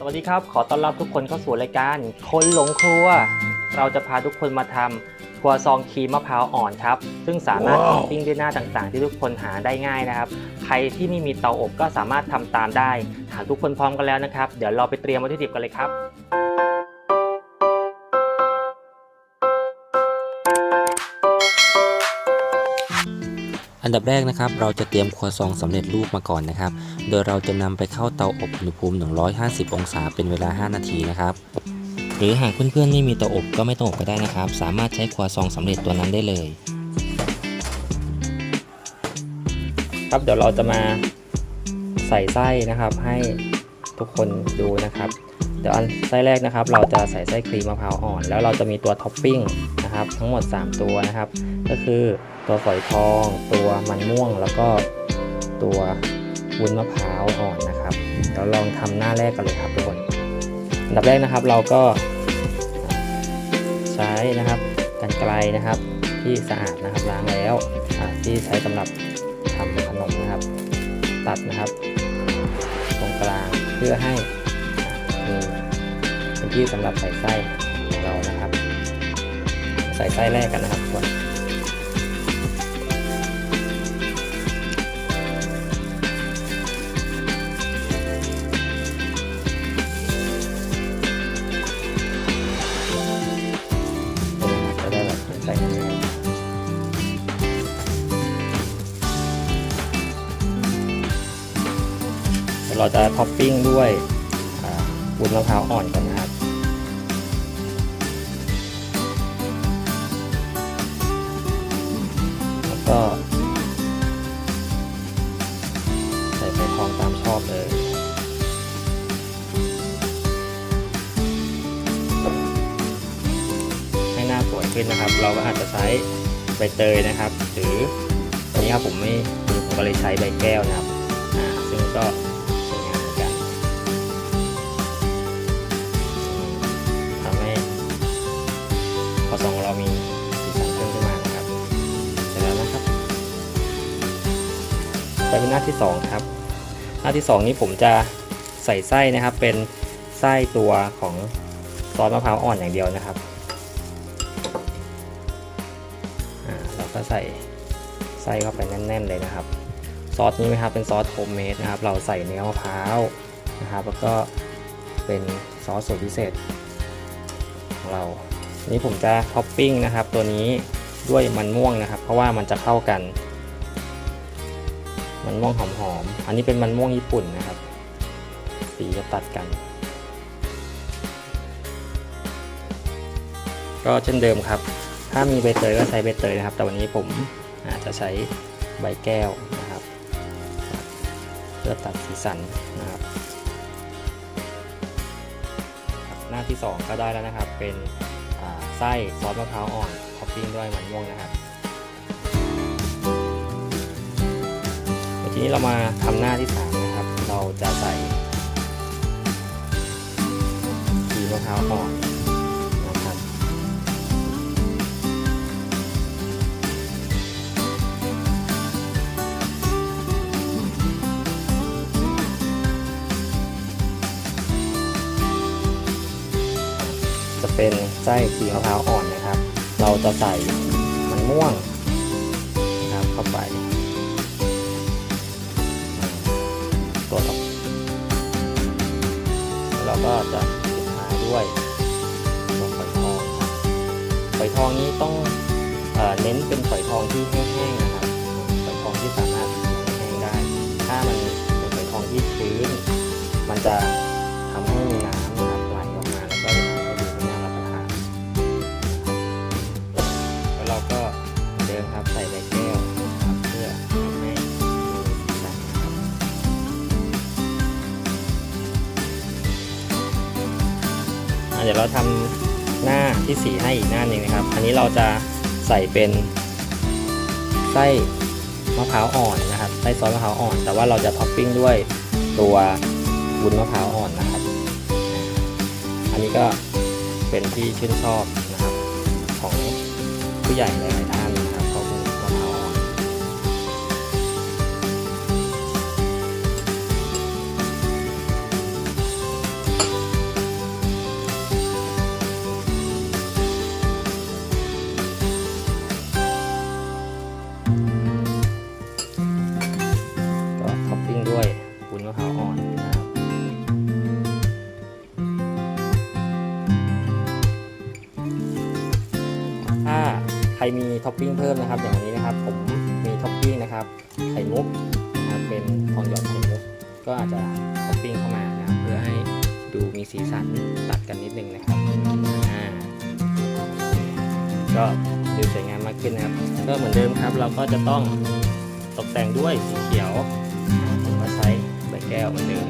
สวัสดีครับ ขอต้อนรับทุกคนเข้าสู่รายการ คนหลงครัว เราจะพาทุกคนมาทำครัวซองครีมมะพร้าวอ่อนครับ ซึ่งสามารถว้าวปิ้งด้วยหน้าต่างๆ ที่ทุกคนหาได้ง่ายนะครับ ใครที่ไม่มีเตาอบก็สามารถทำตามได้ หากทุกคนพร้อมกันแล้วนะครับ เดี๋ยวเราไปเตรียมวัตถุดิบกันเลยครับ อันดับแรกนะครับ เราจะเตรียมครัวซองสำเร็จรูปมาก่อนนะครับ โดยเราจะนำไปเข้าเตาอบอุณหภูมิ 150 องศาเป็นเวลา 5 นาทีนะครับ หรือหากเพื่อนๆไม่มีเตาอบก็ไม่ต้องอบก็ได้นะครับ สามารถใช้ครัวซองสำเร็จตัวนั้นได้เลย ครับเดี๋ยวเราจะมาใส่ไส้นะครับให้ทุกคนดูนะครับ เดี๋ยวอันไส้แรกนะครับ เราจะใส่ไส้ครีมมะพร้าวอ่อน แล้วเราจะมีตัวท็อปปิ้งนะครับ ทั้งหมด 3 ตัวนะครับ ก็คือตัวฝอยทอง ตัวมันม่วง แล้วก็ตัววุ้นมะพร้าวอ่อนนะครับเดี๋ยวลองทำหน้าแรกกันเลยครับทุกคนอันดับแรกนะครับเราก็ใช้นะครับกันไกลนะครับที่สะอาดนะครับล้างแล้วที่ใช้สำหรับทำขนมนะครับ ตัดนะครับ ตรงกลางเพื่อให้ มีเป็นที่สำหรับใส่ไส้ของเรานะครับ ใส่ไส้แรกกันนะครับคนเราจะท็อปปิ้งด้วย วุ้นมะพร้าวอ่อนกันนะครับแล้วก็ ใส่ไฟทองตามชอบเลย ให้หน้าสวยขึ้นนะครับ เราก็อาจจะใช้ใบเตยนะครับ หรือวันนี้ครับผมไม่ผมก็เลยใช้ใบแก้วนะครับ อ่า ซึ่งก็ พองเรามีสีสันเพิ่มขึ้นมานะครับเสร็จแล้วนะครับไปเป็นหน้าที่สองครับ หน้าที่สองนี้ผมจะใส่ไส้นะครับ เป็นไส้ตัวของซอสมะพร้าวอ่อนอย่างเดียวนะครับอ่าเราก็ใส่ไส้เข้าไปแน่น ๆ เลยนะครับ ซอสนี้นะครับเป็นซอสโฮมเมดนะครับ เราใส่เนื้อมะพร้าวนะครับ แล้วก็เป็นซอสสูตรพิเศษของเรา นี้ผมจะท็อปปิ้งนะครับ ตัวนี้ด้วยมันม่วงนะครับ เพราะว่ามันจะเข้ากัน มันม่วงหอมๆอันนี้เป็นมันม่วงญี่ปุ่นนะครับ สีจะตัดกัน ก็เช่นเดิมครับ ถ้ามีใบเตยก็ใช้ใบเตยนะครับ แต่วันนี้ผมอาจจะใช้ใบแก้วนะครับ เพื่อตัดสีสันนะครับ หน้าที่ 2 ก็ได้แล้วนะครับเป็น ไส้ซอสมะพร้าวอ่อนท็อปปิ้งด้วยมันม่วงนะครับทีนี้เรามาทำหน้าที่3นะครับ เราจะใส่ขีมะพร้าวอ่อน เป็นไส้ครีมมะพร้าวอ่อนนะครับ เราจะใส่มันม่วงนะครับเข้าไปตัวต่อแล้วเราก็จะปิดท้ายด้วยตัวฝอยทองครับฝอยทองนี้ต้องเอเน้นเป็นฝอยทองที่แห้งๆนะครับฝอยทองที่สามารถแห้งได้ ถ้ามันเป็นฝอยทองที่ชื้นมันจะ ดี๋ยวเราทำหน้าที่สีให้อีกหน้าหนึ่งนะครับ อันนี้เราจะใส่เป็นไส้มะพร้าวอ่อนนะครับไส้ซอสมะพร้าวอ่อน แต่ว่าเราจะท็อปปิ้งด้วยตัววุ้นมะพร้าวอ่อนนะครับ อันนี้ก็เป็นที่ชื่นชอบนะครับของผู้ใหญ่หลายๆท่าน มีท็อปปิ้งเพิ่มนะครับอย่างวันนี้นะครับ ผมมีท็อปปิ้งนะครับไข่มุกนะครับเป็นทองหยอดไข่มุกก็อาจจะท็อปปิ้งเข้ามานะเพื่อให้ดูมีสีสันตัดกันนิดนึงนะครับอ่าก็ดูสวยงามมากขึ้นนะครับก็เหมือนเดิมครับ เราก็จะต้องตกแต่งด้วยสีเขียวผมก็ใช้ใบแก้วเหมือนเดิม